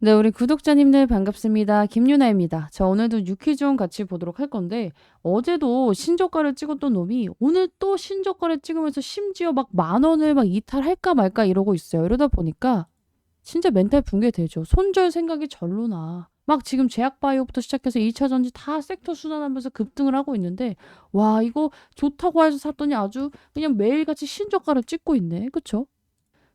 네, 우리 구독자님들 반갑습니다. 김유나입니다. 자, 오늘도 유퀴즈원 같이 보도록 할 건데, 어제도 신저가를 찍었던 놈이 오늘 또 신저가를 찍으면서 심지어 막 만 원을 막 이탈할까 말까 이러고 있어요. 이러다 보니까 진짜 멘탈 붕괴되죠. 손절 생각이 절로 나. 막 지금 제약바이오부터 시작해서 2차 전지 다 섹터 순환하면서 급등을 하고 있는데, 와, 이거 좋다고 해서 샀더니 아주 그냥 매일같이 신저가를 찍고 있네. 그쵸?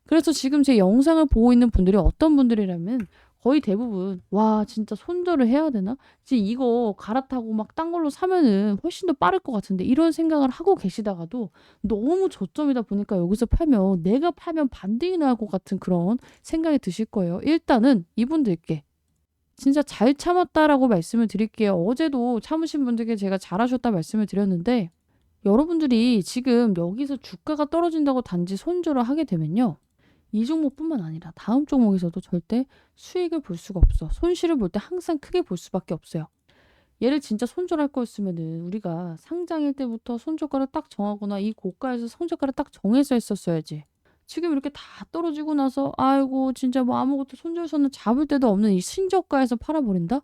그래서 지금 제 영상을 보고 있는 분들이 어떤 분들이라면 거의 대부분 와 진짜 손절을 해야 되나? 지금 이거 갈아타고 막 딴 걸로 사면은 훨씬 더 빠를 것 같은데 이런 생각을 하고 계시다가도 너무 저점이다 보니까 여기서 팔면 내가 팔면 반등이 나올 것 같은 그런 생각이 드실 거예요. 일단은 이분들께 진짜 잘 참았다라고 말씀을 드릴게요. 어제도 참으신 분들께 제가 잘하셨다 말씀을 드렸는데 여러분들이 지금 여기서 주가가 떨어진다고 단지 손절을 하게 되면요. 이 종목뿐만 아니라 다음 종목에서도 절대 수익을 볼 수가 없어. 손실을 볼 때 항상 크게 볼 수밖에 없어요. 얘를 진짜 손절할 거였으면은 우리가 상장일 때부터 손절가를 딱 정하거나 이 고가에서 손절가를 딱 정해서 했었어야지. 지금 이렇게 다 떨어지고 나서 아이고 진짜 뭐 아무것도 손절선을 잡을 데도 없는 이 신저가에서 팔아버린다?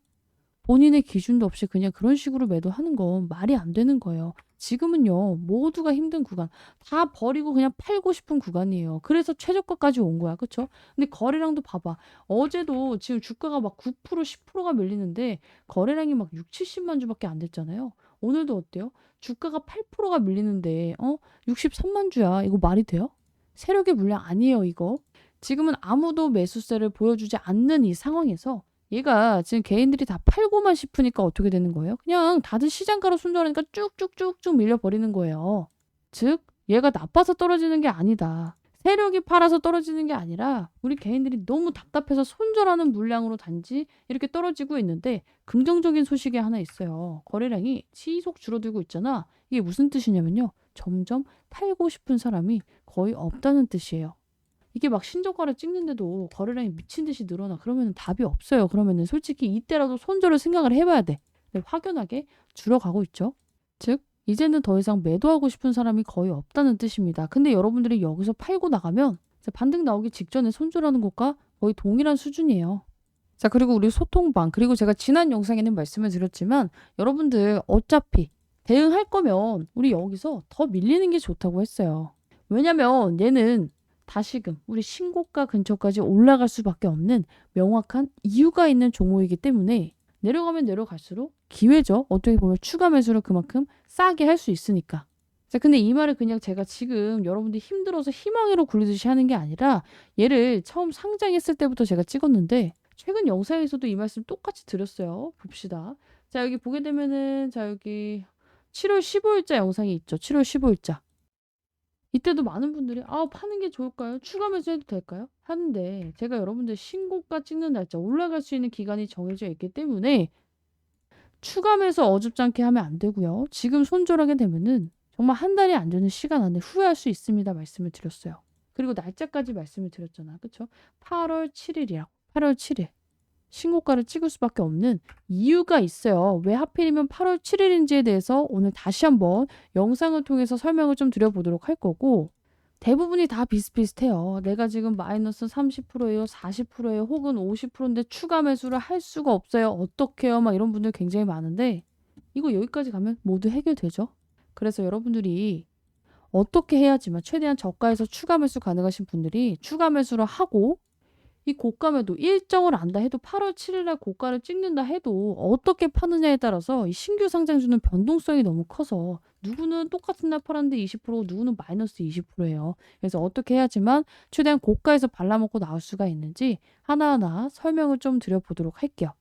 본인의 기준도 없이 그냥 그런 식으로 매도하는 건 말이 안 되는 거예요. 지금은요, 모두가 힘든 구간, 다 버리고 그냥 팔고 싶은 구간이에요. 그래서 최저가까지 온 거야. 그쵸? 근데 거래량도 봐봐. 어제도 지금 주가가 막 9%, 10%가 밀리는데 거래량이 막 6, 70만 주밖에 안 됐잖아요. 오늘도 어때요? 주가가 8%가 밀리는데, 어? 63만 주야. 이거 말이 돼요? 세력의 물량 아니에요, 이거. 지금은 아무도 매수세를 보여주지 않는 이 상황에서 얘가 지금 개인들이 다 팔고만 싶으니까 어떻게 되는 거예요? 그냥 다들 시장가로 순절하니까 쭉쭉쭉쭉 밀려버리는 거예요. 즉, 얘가 나빠서 떨어지는 게 아니다. 세력이 팔아서 떨어지는 게 아니라 우리 개인들이 너무 답답해서 손절하는 물량으로 단지 이렇게 떨어지고 있는데 긍정적인 소식이 하나 있어요. 거래량이 지속 줄어들고 있잖아. 이게 무슨 뜻이냐면요. 점점 팔고 싶은 사람이 거의 없다는 뜻이에요. 이게 막 신저가를 찍는데도 거래량이 미친 듯이 늘어나. 그러면 답이 없어요. 그러면은 솔직히 이때라도 손절을 생각을 해봐야 돼. 근데 확연하게 줄어가고 있죠. 즉, 이제는 더 이상 매도하고 싶은 사람이 거의 없다는 뜻입니다. 근데 여러분들이 여기서 팔고 나가면 반등 나오기 직전에 손절하는 것과 거의 동일한 수준이에요. 자, 그리고 우리 소통방, 그리고 제가 지난 영상에는 말씀을 드렸지만 여러분들 어차피 대응할 거면 우리 여기서 더 밀리는 게 좋다고 했어요. 왜냐면 얘는 다시금 우리 신고가 근처까지 올라갈 수밖에 없는 명확한 이유가 있는 종목이기 때문에 내려가면 내려갈수록 기회죠. 어떻게 보면 추가 매수를 그만큼 싸게 할 수 있으니까. 자, 근데 이 말을 그냥 제가 지금 여러분들이 힘들어서 희망으로 굴리듯이 하는 게 아니라 얘를 처음 상장했을 때부터 제가 찍었는데 최근 영상에서도 이 말씀 똑같이 드렸어요. 봅시다. 자, 여기 보게 되면은 자, 여기 7월 15일자 영상이 있죠. 7월 15일자. 이때도 많은 분들이 아 파는 게 좋을까요? 추가 매수해도 될까요? 하는데 제가 여러분들 신고가 찍는 날짜 올라갈 수 있는 기간이 정해져 있기 때문에 추가 매수 어줍지 않게 하면 안 되고요. 지금 손절하게 되면은 정말 한 달이 안 되는 시간 안에 후회할 수 있습니다. 말씀을 드렸어요. 그리고 날짜까지 말씀을 드렸잖아. 그쵸? 8월 7일이라고. 8월 7일. 신고가를 찍을 수밖에 없는 이유가 있어요. 왜 하필이면 8월 7일인지에 대해서 오늘 다시 한번 영상을 통해서 설명을 좀 드려보도록 할 거고 대부분이 다 비슷비슷해요. 내가 지금 마이너스 30%예요, 40%예요, 혹은 50%인데 추가 매수를 할 수가 없어요. 어떡해요? 막 이런 분들 굉장히 많은데 이거 여기까지 가면 모두 해결되죠. 그래서 여러분들이 어떻게 해야지만 최대한 저가에서 추가 매수 가능하신 분들이 추가 매수를 하고 이 고가매도 일정을 안다 해도 8월 7일 날 고가를 찍는다 해도 어떻게 파느냐에 따라서 이 신규 상장 주는 변동성이 너무 커서 누구는 똑같은 날 팔았는데 20% 누구는 마이너스 20%예요. 그래서 어떻게 해야지만 최대한 고가에서 발라먹고 나올 수가 있는지 하나하나 설명을 좀 드려보도록 할게요.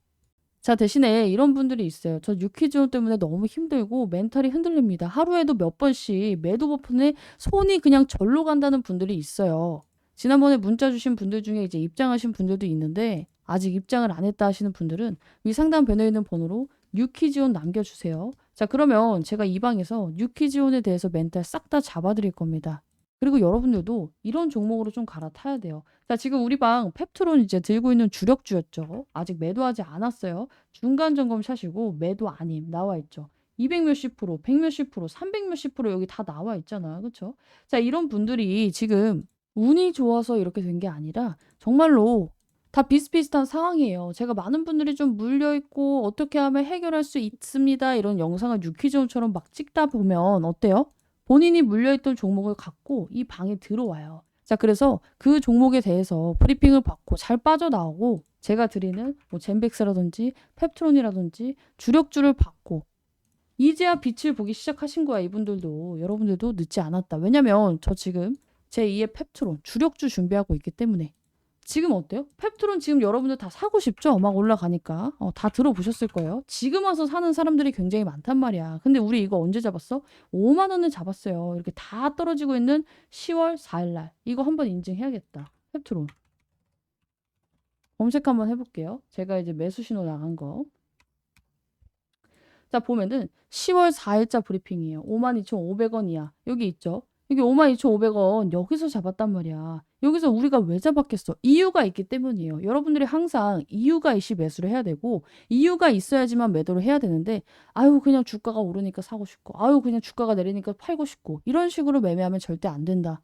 자, 대신에 이런 분들이 있어요. 저 유퀴즈온 때문에 너무 힘들고 멘탈이 흔들립니다. 하루에도 몇 번씩 매도 버튼에 손이 그냥 절로 간다는 분들이 있어요. 지난번에 문자 주신 분들 중에 이제 입장하신 분들도 있는데 아직 입장을 안 했다 하시는 분들은 위 상단 밴너에 있는 번호로 뉴키지온 남겨주세요. 자 그러면 제가 이 방에서 뉴키지온에 대해서 멘탈 싹 다 잡아드릴 겁니다. 그리고 여러분들도 이런 종목으로 좀 갈아타야 돼요. 자 지금 우리 방 펩트론 이제 들고 있는 주력주였죠. 아직 매도하지 않았어요. 중간 점검 샷이고 매도 아님 나와 있죠. 200 몇십 프로, 100 몇십 프로, 300 몇십 프로 여기 다 나와 있잖아. 그렇죠? 자, 이런 분들이 지금 운이 좋아서 이렇게 된 게 아니라 정말로 다 비슷비슷한 상황이에요. 제가 많은 분들이 좀 물려 있고 어떻게 하면 해결할 수 있습니다. 이런 영상을 유퀴즈온처럼 막 찍다 보면 어때요? 본인이 물려 있던 종목을 갖고 이 방에 들어와요. 자, 그래서 그 종목에 대해서 브리핑을 받고 잘 빠져나오고 제가 드리는 뭐 젠백스라든지 펩트론이라든지 주력주를 받고 이제야 빛을 보기 시작하신 거야, 이분들도. 여러분들도 늦지 않았다. 왜냐면 저 지금 제2의 펩트론 주력주 준비하고 있기 때문에 지금 어때요? 펩트론 지금 여러분들 다 사고 싶죠? 막 올라가니까. 어, 다 들어보셨을 거예요. 지금 와서 사는 사람들이 굉장히 많단 말이야. 근데 우리 이거 언제 잡았어? 5만 원을 잡았어요. 이렇게 다 떨어지고 있는 10월 4일 날. 이거 한번 인증해야겠다. 펩트론. 검색 한번 해볼게요. 제가 이제 매수 신호 나간 거. 자, 보면은 10월 4일자 브리핑이에요. 52,500원이야. 여기 있죠? 여기 52,500원 여기서 잡았단 말이야. 여기서 우리가 왜 잡았겠어? 이유가 있기 때문이에요. 여러분들이 항상 이유가 있이 매수를 해야 되고 이유가 있어야지만 매도를 해야 되는데 아유 그냥 주가가 오르니까 사고 싶고 아유 그냥 주가가 내리니까 팔고 싶고 이런 식으로 매매하면 절대 안 된다.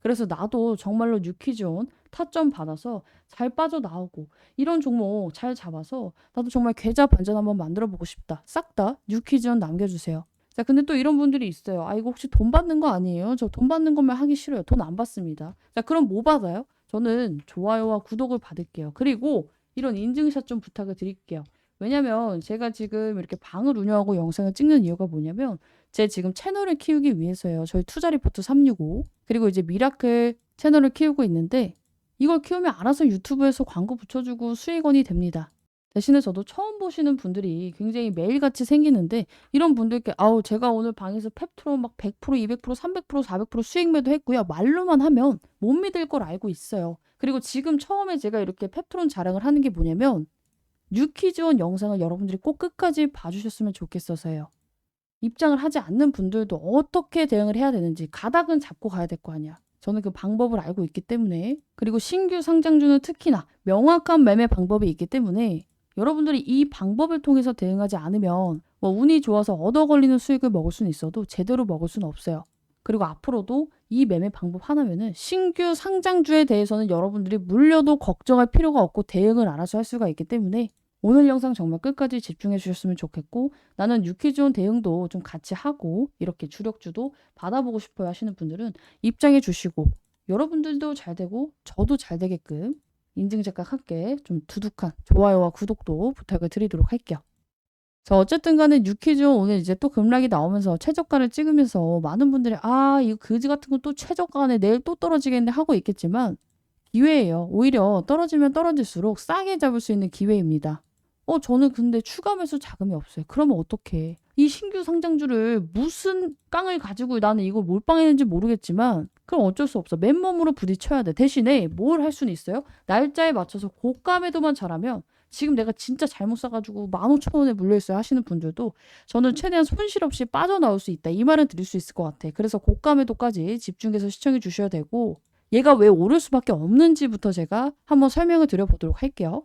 그래서 나도 정말로 뉴키존 타점 받아서 잘 빠져나오고 이런 종목 잘 잡아서 나도 정말 계좌 반전 한번 만들어 보고 싶다. 싹다 뉴키존 남겨주세요. 자, 근데 또 이런 분들이 있어요. 아, 이거 혹시 돈 받는 거 아니에요? 저 돈 받는 것만 하기 싫어요. 돈 안 받습니다. 자, 그럼 뭐 받아요? 저는 좋아요와 구독을 받을게요. 그리고 이런 인증샷 좀 부탁을 드릴게요. 왜냐면 제가 지금 이렇게 방을 운영하고 영상을 찍는 이유가 뭐냐면 제 지금 채널을 키우기 위해서예요. 저희 투자 리포트 365 그리고 이제 미라클 채널을 키우고 있는데 이걸 키우면 알아서 유튜브에서 광고 붙여주고 수익원이 됩니다. 대신에 저도 처음 보시는 분들이 굉장히 매일같이 생기는데 이런 분들께 아우 제가 오늘 방에서 펩트로 막 100%, 200%, 300%, 400% 수익 매도했고요. 말로만 하면 못 믿을 걸 알고 있어요. 그리고 지금 처음에 제가 이렇게 펩트론 자랑을 하는 게 뭐냐면 뉴키즈원 영상을 여러분들이 꼭 끝까지 봐주셨으면 좋겠어서요. 입장을 하지 않는 분들도 어떻게 대응을 해야 되는지 가닥은 잡고 가야 될 거 아니야. 저는 그 방법을 알고 있기 때문에 그리고 신규 상장주는 특히나 명확한 매매 방법이 있기 때문에 여러분들이 이 방법을 통해서 대응하지 않으면 뭐 운이 좋아서 얻어 걸리는 수익을 먹을 수는 있어도 제대로 먹을 수는 없어요. 그리고 앞으로도 이 매매 방법 하나면은 신규 상장주에 대해서는 여러분들이 물려도 걱정할 필요가 없고 대응을 알아서 할 수가 있기 때문에 오늘 영상 정말 끝까지 집중해 주셨으면 좋겠고 나는 유키존 대응도 좀 같이 하고 이렇게 주력주도 받아보고 싶어요 하시는 분들은 입장해 주시고 여러분들도 잘 되고 저도 잘 되게끔 인증작과 함께 좀 두둑한 좋아요와 구독도 부탁을 드리도록 할게요. 자, 어쨌든 간에 유키존 오늘 이제 또 급락이 나오면서 최저가를 찍으면서 많은 분들이 아, 이거 그지 같은 건 또 최저가네 내일 또 떨어지겠네 하고 있겠지만 기회예요. 오히려 떨어지면 떨어질수록 싸게 잡을 수 있는 기회입니다. 어, 저는 근데 추가 매수 자금이 없어요. 그러면 어떡해. 이 신규 상장주를 무슨 깡을 가지고 나는 이걸 몰빵했는지 모르겠지만 그럼 어쩔 수 없어. 맨몸으로 부딪혀야 돼. 대신에 뭘 할 수는 있어요? 날짜에 맞춰서 고가 매도만 잘하면 지금 내가 진짜 잘못 사가지고 15,000원에 물려있어요 하시는 분들도 저는 최대한 손실 없이 빠져나올 수 있다. 이 말은 드릴 수 있을 것 같아. 그래서 고가 매도까지 집중해서 시청해 주셔야 되고 얘가 왜 오를 수밖에 없는지부터 제가 한번 설명을 드려보도록 할게요.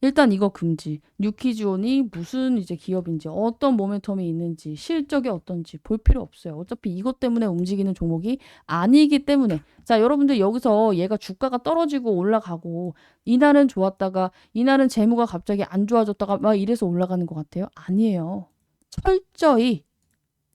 일단 이거 금지. 뉴키즈온이 무슨 이제 기업인지 어떤 모멘텀이 있는지 실적이 어떤지 볼 필요 없어요. 어차피 이것 때문에 움직이는 종목이 아니기 때문에 자 여러분들 여기서 얘가 주가가 떨어지고 올라가고 이날은 좋았다가 이날은 재무가 갑자기 안 좋아졌다가 막 이래서 올라가는 것 같아요. 아니에요. 철저히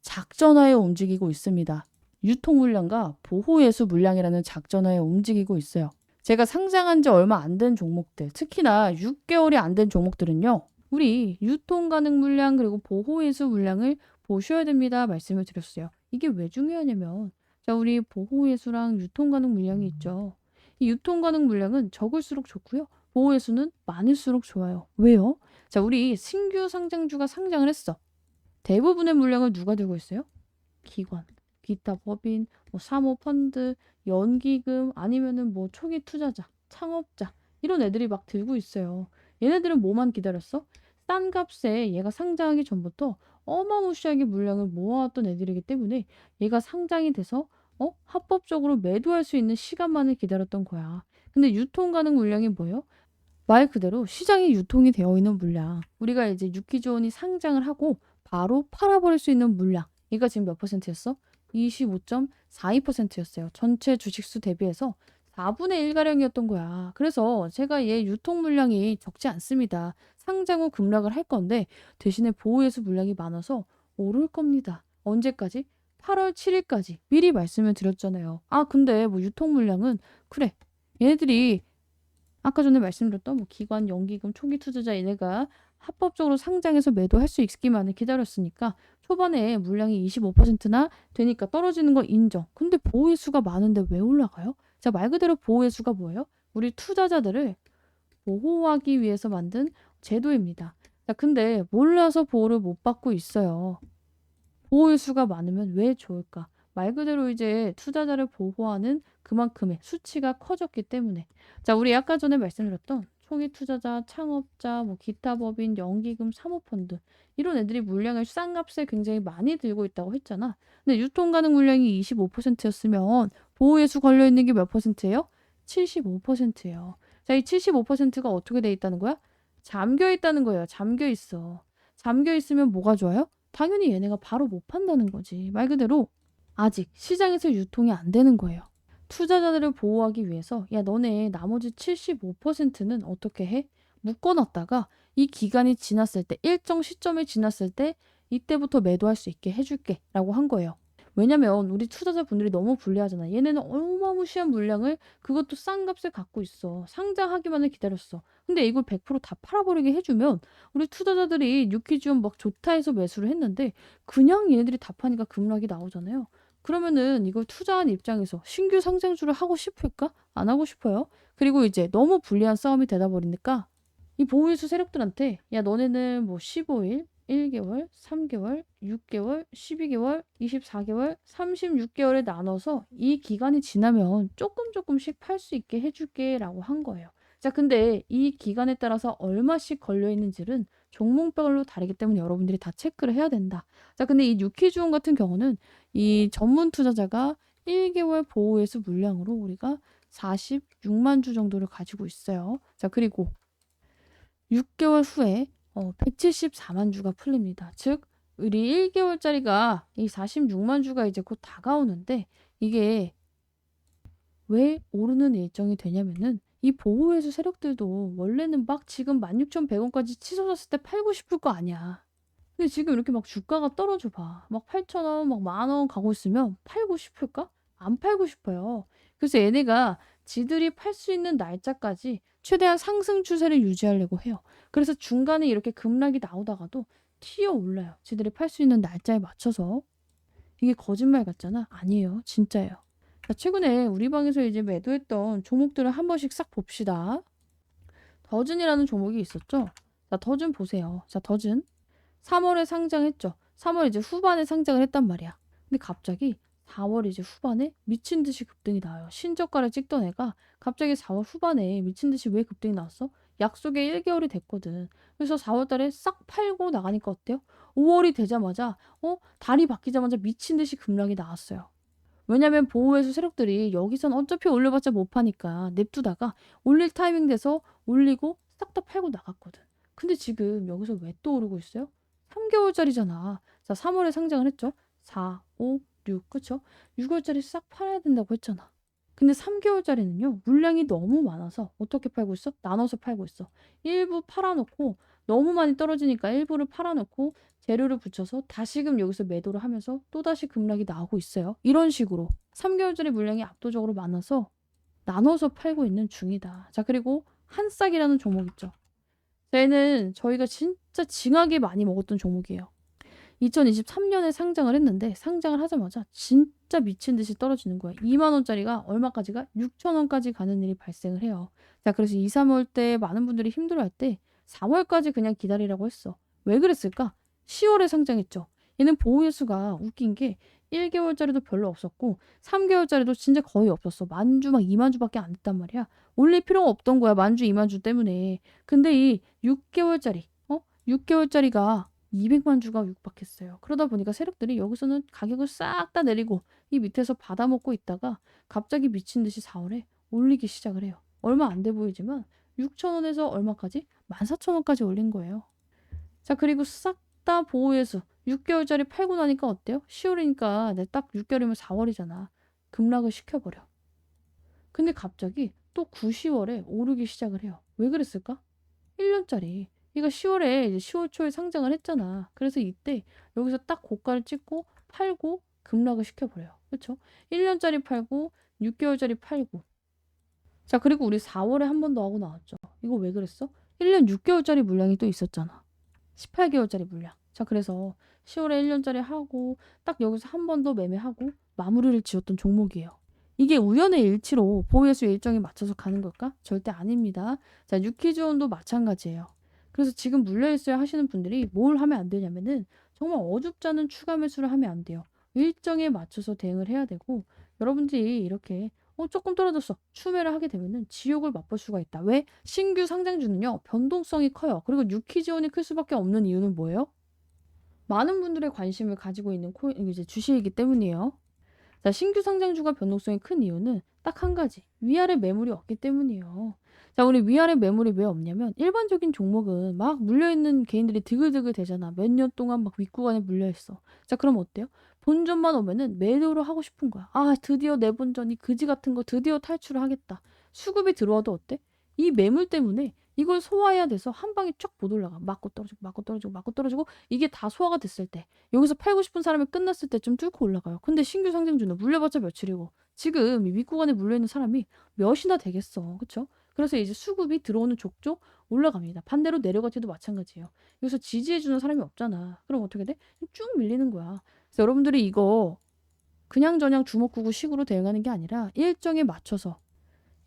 작전하에 움직이고 있습니다. 유통 물량과 보호 예수 물량이라는 작전하에 움직이고 있어요. 제가 상장한 지 얼마 안 된 종목들, 특히나 6개월이 안 된 종목들은요. 우리 유통 가능 물량 그리고 보호 예수 물량을 보셔야 됩니다. 말씀을 드렸어요. 이게 왜 중요하냐면 자, 우리 보호 예수랑 유통 가능 물량이 있죠. 이 유통 가능 물량은 적을수록 좋고요. 보호 예수는 많을수록 좋아요. 왜요? 자, 우리 신규 상장주가 상장을 했어. 대부분의 물량을 누가 들고 있어요? 기관, 기타 법인, 뭐 사모펀드, 연기금 아니면은 뭐 초기 투자자, 창업자 이런 애들이 막 들고 있어요. 얘네들은 뭐만 기다렸어? 싼 값에 얘가 상장하기 전부터 어마무시하게 물량을 모아왔던 애들이기 때문에 얘가 상장이 돼서 어? 합법적으로 매도할 수 있는 시간만을 기다렸던 거야. 근데 유통 가능 물량이 뭐예요? 말 그대로 시장에 유통이 되어 있는 물량. 우리가 이제 유키존이 상장을 하고 바로 팔아버릴 수 있는 물량. 얘가 지금 몇 퍼센트였어? 25.42%였어요. 전체 주식수 대비해서 4분의 1 가량이었던 거야. 그래서 제가 얘 유통 물량이 적지 않습니다. 상장 후 급락을 할 건데 대신에 보호예수 물량이 많아서 오를 겁니다. 언제까지? 8월 7일까지 미리 말씀을 드렸잖아요. 아 근데 뭐 유통 물량은 그래 얘네들이 아까 전에 말씀드렸던 뭐 기관 연기금 초기 투자자 얘네가 합법적으로 상장해서 매도할 수 있기만을 기다렸으니까 초반에 물량이 25%나 되니까 떨어지는 거 인정. 근데 보호의 수가 많은데 왜 올라가요? 자, 말 그대로 보호의 수가 뭐예요? 우리 투자자들을 보호하기 위해서 만든 제도입니다. 자, 근데 몰라서 보호를 못 받고 있어요. 보호의 수가 많으면 왜 좋을까? 말 그대로 이제 투자자를 보호하는 그만큼의 수치가 커졌기 때문에. 자, 우리 아까 전에 말씀드렸던 초기 투자자, 창업자, 뭐 기타 법인, 연기금, 사모펀드 이런 애들이 물량을 싼 값에 굉장히 많이 들고 있다고 했잖아. 근데 유통 가능 물량이 25%였으면 보호 예수 걸려 있는 게 몇 퍼센트예요? 75%예요. 자, 이 75%가 어떻게 돼 있다는 거야? 잠겨 있다는 거예요. 잠겨 있어. 잠겨 있으면 뭐가 좋아요? 당연히 얘네가 바로 못 판다는 거지. 말 그대로 아직 시장에서 유통이 안 되는 거예요. 투자자들을 보호하기 위해서 야 너네 나머지 75%는 어떻게 해? 묶어놨다가 이 기간이 지났을 때 일정 시점이 지났을 때 이때부터 매도할 수 있게 해줄게 라고 한 거예요. 왜냐면 우리 투자자분들이 너무 불리하잖아. 얘네는 어마무시한 물량을 그것도 싼 값에 갖고 있어. 상장하기만을 기다렸어. 근데 이걸 100%다 팔아버리게 해주면 우리 투자자들이 뉴키즈움 막 좋다 해서 매수를 했는데 그냥 얘네들이 다 파니까 급락이 나오잖아요. 그러면은 이걸 투자한 입장에서 신규 상장주를 하고 싶을까? 안 하고 싶어요. 그리고 이제 너무 불리한 싸움이 되다 버리니까 이 보호일수 세력들한테 야 너네는 뭐 15일, 1개월, 3개월, 6개월, 12개월, 24개월, 36개월에 나눠서 이 기간이 지나면 조금 조금씩 팔 수 있게 해줄게 라고 한 거예요. 자, 근데 이 기간에 따라서 얼마씩 걸려 있는지는 종목별로 다르기 때문에 여러분들이 다 체크를 해야 된다. 자, 근데 이 유키주원 같은 경우는 이 전문 투자자가 1개월 보호예수 물량으로 우리가 46만 주 정도를 가지고 있어요. 자, 그리고 6개월 후에 어, 174만 주가 풀립니다. 즉, 우리 1개월짜리가 이 46만 주가 이제 곧 다가오는데 이게 왜 오르는 일정이 되냐면은 이 보호회수 세력들도 원래는 막 지금 16,100원까지 치솟았을 때 팔고 싶을 거 아니야. 근데 지금 이렇게 막 주가가 떨어져 봐. 막 8,000원, 막 만원 가고 있으면 팔고 싶을까? 안 팔고 싶어요. 그래서 얘네가 지들이 팔 수 있는 날짜까지 최대한 상승 추세를 유지하려고 해요. 그래서 중간에 이렇게 급락이 나오다가도 튀어 올라요. 지들이 팔 수 있는 날짜에 맞춰서. 이게 거짓말 같잖아? 아니에요. 진짜예요. 자, 최근에 우리 방에서 이제 매도했던 종목들을 한 번씩 싹 봅시다. 더즌이라는 종목이 있었죠? 자, 더즌 보세요. 자, 더즌. 3월에 상장했죠. 3월 이제 후반에 상장을 했단 말이야. 근데 갑자기 4월 이제 후반에 미친 듯이 급등이 나와요. 신저가를 찍던 애가 갑자기 4월 후반에 미친 듯이 왜 급등이 나왔어? 약속에 1개월이 됐거든. 그래서 4월 달에 싹 팔고 나가니까 어때요? 5월이 되자마자 어 달이 바뀌자마자 미친 듯이 급락이 나왔어요. 왜냐면 보호회수 세력들이 여기선 어차피 올려봤자 못 파니까 냅두다가 올릴 타이밍 돼서 올리고 싹 다 팔고 나갔거든. 근데 지금 여기서 왜 또 오르고 있어요? 3개월짜리잖아. 자, 3월에 상장을 했죠. 4, 5, 6, 그쵸? 6월짜리 싹 팔아야 된다고 했잖아. 근데 3개월짜리는요, 물량이 너무 많아서 어떻게 팔고 있어? 나눠서 팔고 있어. 일부 팔아놓고 너무 많이 떨어지니까 일부를 팔아놓고 재료를 붙여서 다시금 여기서 매도를 하면서 또다시 급락이 나오고 있어요. 이런 식으로 3개월짜리 물량이 압도적으로 많아서 나눠서 팔고 있는 중이다. 자, 그리고 한싹이라는 종목 있죠. 얘는 저희가 진짜 징하게 많이 먹었던 종목이에요. 2023년에 상장을 했는데 상장을 하자마자 진짜 미친 듯이 떨어지는 거야. 2만 원짜리가 얼마까지가 6천 원까지 가는 일이 발생을 해요. 자, 그래서 2, 3월 때 많은 분들이 힘들어할 때 4월까지 그냥 기다리라고 했어. 왜 그랬을까? 10월에 상장했죠. 얘는 보호예수가 웃긴 게 1개월짜리도 별로 없었고 3개월짜리도 진짜 거의 없었어. 만주 막 2만 주밖에 안 됐단 말이야. 올릴 필요가 없던 거야. 만주 2만 주 때문에. 근데 이 6개월짜리 어? 6개월짜리가 200만 주가 육박했어요. 그러다 보니까 세력들이 여기서는 가격을 싹 다 내리고 이 밑에서 받아먹고 있다가 갑자기 미친 듯이 4월에 올리기 시작을 해요. 얼마 안 돼 보이지만 6천원에서 얼마까지? 14,000원까지 올린 거예요. 자, 그리고 싹 다 보호예수 6개월짜리 팔고 나니까 어때요? 10월이니까 딱 6개월이면 4월이잖아. 급락을 시켜버려. 근데 갑자기 또 9, 10월에 오르기 시작을 해요. 왜 그랬을까? 1년짜리. 얘가 10월에 이제 10월 초에 상장을 했잖아. 그래서 이때 여기서 딱 고가를 찍고 팔고 급락을 시켜버려요. 그렇죠? 1년짜리 팔고 6개월짜리 팔고. 자 그리고 우리 4월에 한 번 더 하고 나왔죠. 이거 왜 그랬어? 1년 6개월짜리 물량이 또 있었잖아. 18개월짜리 물량. 자 그래서 10월에 1년짜리 하고 딱 여기서 한 번 더 매매하고 마무리를 지었던 종목이에요. 이게 우연의 일치로 보유수 일정에 맞춰서 가는 걸까? 절대 아닙니다. 자, 유키즈온도 마찬가지예요. 그래서 지금 물려있어야 하시는 분들이 뭘 하면 안 되냐면은 정말 어줍지 않은 추가 매수를 하면 안 돼요. 일정에 맞춰서 대응을 해야 되고 여러분들이 이렇게 어 조금 떨어졌어 추매를 하게 되면은 지옥을 맛볼 수가 있다. 왜? 신규 상장주는요 변동성이 커요. 그리고 유키즈온이 클 수밖에 없는 이유는 뭐예요? 많은 분들의 관심을 가지고 있는 코인 이제 주식이기 때문이에요. 자, 신규 상장주가 변동성이 큰 이유는 딱 한 가지. 위아래 매물이 없기 때문이에요. 자, 우리 위아래 매물이 왜 없냐면 일반적인 종목은 막 물려있는 개인들이 드글드글 되잖아. 몇 년 동안 막 윗구간에 물려있어. 자, 그럼 어때요? 본전만 오면은 매도를 하고 싶은 거야. 아, 드디어 내 본전이 그지 같은 거 드디어 탈출을 하겠다. 수급이 들어와도 어때? 이 매물 때문에 이걸 소화해야 돼서 한 방에 쫙 못 올라가. 맞고 떨어지고 맞고 떨어지고 맞고 떨어지고 이게 다 소화가 됐을 때 여기서 팔고 싶은 사람이 끝났을 때쯤 뚫고 올라가요. 근데 신규 상장주는 물려봤자 며칠이고 지금 이 윗구간에 물려있는 사람이 몇이나 되겠어. 그쵸? 그래서 이제 수급이 들어오는 족족 올라갑니다. 반대로 내려갈 때도 마찬가지예요. 여기서 지지해주는 사람이 없잖아. 그럼 어떻게 돼? 쭉 밀리는 거야. 그래서 여러분들이 이거 그냥 저냥 주먹구구 식으로 대응하는 게 아니라 일정에 맞춰서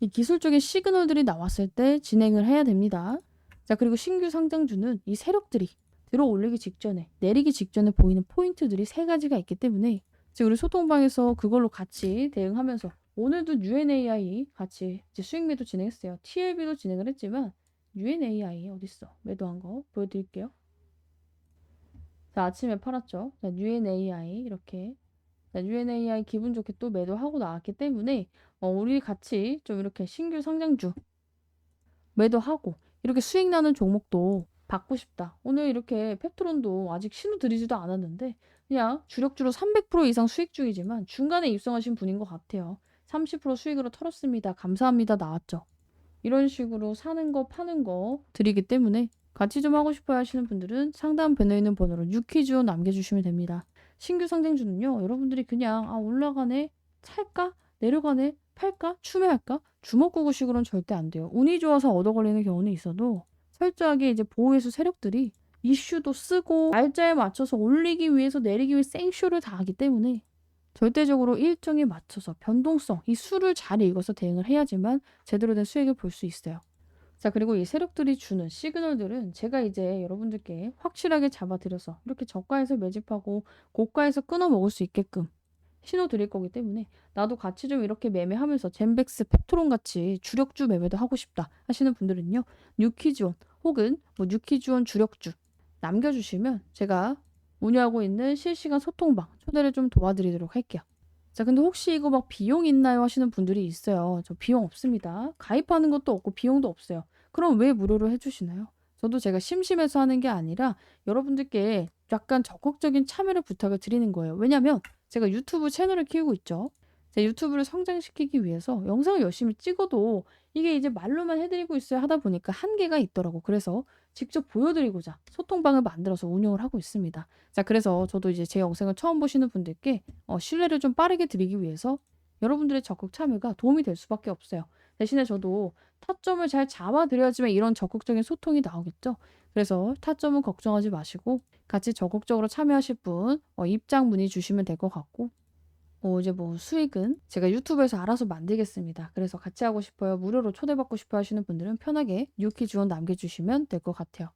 이 기술적인 시그널들이 나왔을 때 진행을 해야 됩니다. 자, 그리고 신규 상장주는 이 세력들이 들어 올리기 직전에, 내리기 직전에 보이는 포인트들이 세 가지가 있기 때문에 지금 우리 소통방에서 그걸로 같이 대응하면서 오늘도 UNAI 같이 수익 매도 진행했어요. TLB도 진행을 했지만 UNAI 어딨어? 매도한 거 보여드릴게요. 자, 아침에 팔았죠. 자, UNAI 이렇게 자, UNAI 기분 좋게 또 매도하고 나왔기 때문에 어, 우리 같이 좀 이렇게 신규 상장주 매도하고 이렇게 수익 나는 종목도 받고 싶다. 오늘 이렇게 펩트론도 아직 신호 드리지도 않았는데 그냥 주력주로 300% 이상 수익 중이지만 중간에 입성하신 분인 것 같아요. 30% 수익으로 털었습니다. 감사합니다. 나왔죠. 이런 식으로 사는 거 파는 거 드리기 때문에 같이 좀 하고 싶어 하시는 분들은 상단 배너에 있는 번호로 유퀴즈로 남겨주시면 됩니다. 신규 상장주는요, 여러분들이 그냥 아 올라가네, 살까, 내려가네, 팔까, 추매할까, 주먹구구식으로는 절대 안 돼요. 운이 좋아서 얻어 걸리는 경우는 있어도 철저하게 이제 보호해수 세력들이 이슈도 쓰고 날짜에 맞춰서 올리기 위해서 내리기 위해 생쇼를 다 하기 때문에 절대적으로 일정에 맞춰서 변동성, 이 수를 잘 읽어서 대응을 해야지만 제대로 된 수익을 볼 수 있어요. 자, 그리고 이 세력들이 주는 시그널들은 제가 이제 여러분들께 확실하게 잡아드려서 이렇게 저가에서 매집하고 고가에서 끊어 먹을 수 있게끔 신호 드릴 거기 때문에 나도 같이 좀 이렇게 매매하면서 젠백스, 펩트론 같이 주력주 매매도 하고 싶다 하시는 분들은요. 뉴키즈원 혹은 뭐 뉴키즈원 주력주 남겨주시면 제가 운영하고 있는 실시간 소통방 초대를 좀 도와드리도록 할게요. 자, 근데 혹시 이거 막 비용 있나요? 하시는 분들이 있어요. 저 비용 없습니다. 가입하는 것도 없고 비용도 없어요. 그럼 왜 무료로 해주시나요? 저도 제가 심심해서 하는 게 아니라 여러분들께 약간 적극적인 참여를 부탁을 드리는 거예요. 왜냐면 제가 유튜브 채널을 키우고 있죠. 제 유튜브를 성장시키기 위해서 영상을 열심히 찍어도 이게 이제 말로만 해드리고 있어야 하다 보니까 한계가 있더라고. 그래서 직접 보여드리고자 소통방을 만들어서 운영을 하고 있습니다. 자, 그래서 저도 이제 제 영상을 처음 보시는 분들께 어, 신뢰를 좀 빠르게 드리기 위해서 여러분들의 적극 참여가 도움이 될 수밖에 없어요. 대신에 저도 타점을 잘 잡아드려야지만 이런 적극적인 소통이 나오겠죠. 그래서 타점은 걱정하지 마시고 같이 적극적으로 참여하실 분 어, 입장 문의 주시면 될 것 같고 어, 이제 뭐 수익은 제가 유튜브에서 알아서 만들겠습니다. 그래서 같이 하고 싶어요. 무료로 초대받고 싶어 하시는 분들은 편하게 유키 지원 남겨주시면 될 것 같아요.